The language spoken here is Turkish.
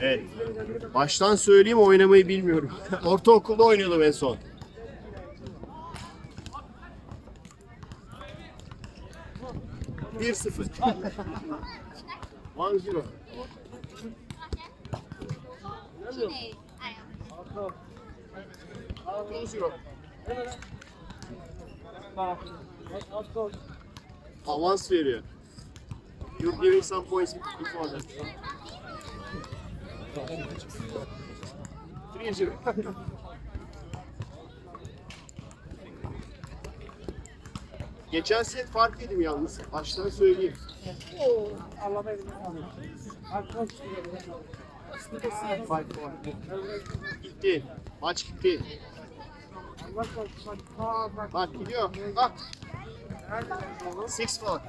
Evet. Baştan söyleyeyim oynamayı bilmiyorum. Ortaokulda oynuyordum en son. Bir sıfır. One zero. Avans veriyor. You're giving some points before that. Three zero. Geçen set fark yedim yalnız. Baştan söyleyeyim. Gitti. Maç gitti. Bak gidiyor. Bak. Six four.